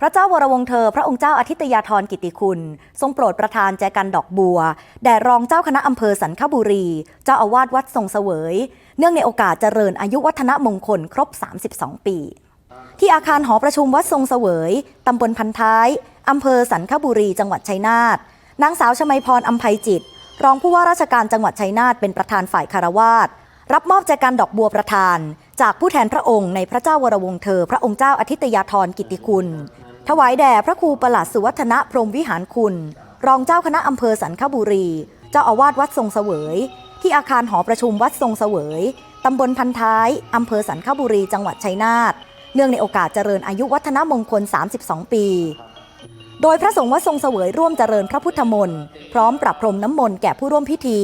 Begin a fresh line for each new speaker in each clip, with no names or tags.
พระเจ้าวรวงเธอ พระองค์เจ้าอาทิตยาธรกิติคุณ ทรงโปรดประทานแจกันดอกบัว แด่รองเจ้าคณะอำเภอสันคบุรี เจ้าอาวาสวัดทรงเสวย เนื่องในโอกาสเจริญอายุวัฒนมงคลครบ 32 ปี ที่อาคารหอประชุมวัดทรงเสวยตำบลพันท้ายอำเภอสันคบุรี จังหวัดชัยนาทนางสาวชมัยพรอัมภัยจิต รองผู้ว่าราชการจังหวัดชัยนาทเป็นประธานฝ่ายคารวาสรับมอบแจกันดอกบัวประธาน จากผู้แทนพระองค์ในพระเจ้าวรวงเธอ พระองค์เจ้าอาทิตยาธรกิติคุณ ถวายแด่พระครูประหลัดสุวัฒนะพรมวิหารคุณ รองเจ้าคณะอำเภอสันคบุรี เจ้าอาวาสวัดทรงเสวย ที่อาคารหอประชุมวัดทรงเสวยตำบลพันท้ายอำเภอสันคบุรีจังหวัดชัยนาทเนื่องในโอกาสเจริญอายุวัฒนมงคล 32 ปี โดยพระสงฆ์วัดทรงเสวยร่วมเจริญพระพุทธมนต์พร้อมปรับพรมน้ำมนต์แก่ผู้ร่วมพิธี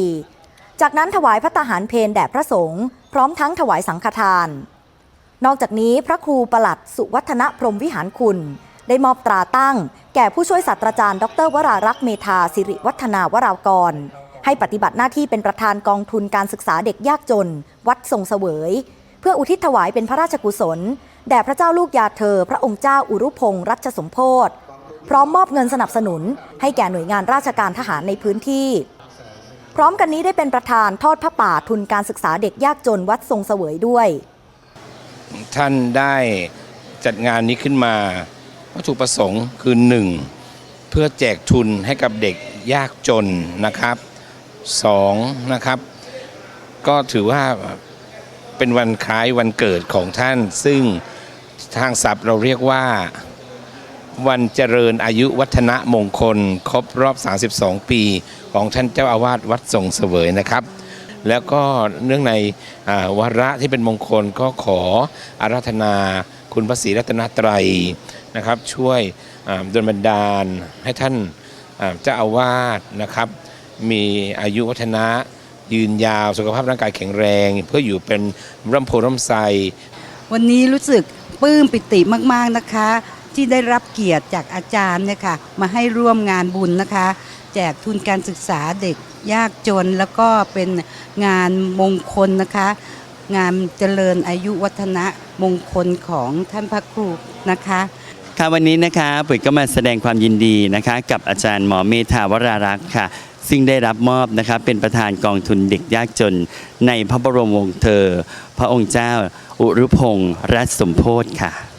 จากนั้นถวายพระตาหารเพลแด่พระสงฆ์พร้อมทั้งถวายสังฆทาน นอกจากนี้พระครูประหลัดสุวัฒนพรมวิหารคุณ ได้มอบตราตั้ง แก่ผู้ช่วยศาสตราจารย์ ดร วรารักษ์เมธาสิริวัฒนาวรากร ให้ปฏิบัติหน้าที่เป็นประธานกองทุนการศึกษาเด็กยากจน วัดทรงเสวย เพื่ออุทิศถวายเป็นพระราชกุศล แด่พระเจ้าลูกยาเธอ พระองค์เจ้าอุรุพงษ์รัชสมโพธพร้อมมอบเงินสนับสนุน ให้แก่หน่วยงานราชการทหารในพื้นที่ พร้อมกันนี้ได้เป็นประธานทอดพระป่าทุนการศึกษาเด็กยากจนวัดทรงเสวยด้วย
ท่านได้จัดงานนี้ขึ้นมา วัตถุประสงค์คือหนึ่งเพื่อแจกทุนให้กับเด็กยากจนนะครับสองนะครับ ก็ถือว่าเป็นวันคล้ายวันเกิดของท่าน ซึ่งทางศัพท์เราเรียกว่า วันเจริญอายุวัฒนะมงคล ครบรอบ 32 ปีของท่านเจ้าอาวาสวัดทรงเสวยนะครับ แล้วก็เนื่องในวาระที่เป็นมงคลก็ขออาราธนา คุณพระศรีรัตนตรัยนะครับ ช่วยดลบันดาลให้ท่านเจ้าอาวาสนะครับ มีอายุวัฒนะยืนยาวสุขภาพร่างกายแข็งแรง เพื่ออยู่เป็นร่มโพร่มไทร
วันนี้รู้สึกปลื้มปิติมากๆนะคะ ที่ได้รับเกียรติจากอาจารย์เนี่ยค่ะมาให้ร่วมงานบุญนะคะ แจกทุนการศึกษาเด็กยากจนแล้วก็เป็นงานมงคลนะคะ งานเจริญอายุวัฒนะมงคลของท่านพระครูนะคะ
ค่ะวันนี้นะคะปุ๋ยก็มาแสดงความยินดีนะคะ กับอาจารย์หมอเมธาวรารักษ์ค่ะ ซึ่งได้รับมอบนะคะเป็นประธานกองทุนเด็กยากจน ในพระบรมวงศ์เธอ พระองค์เจ้า อุรุพงศ์รัชสมโพธิค่ะ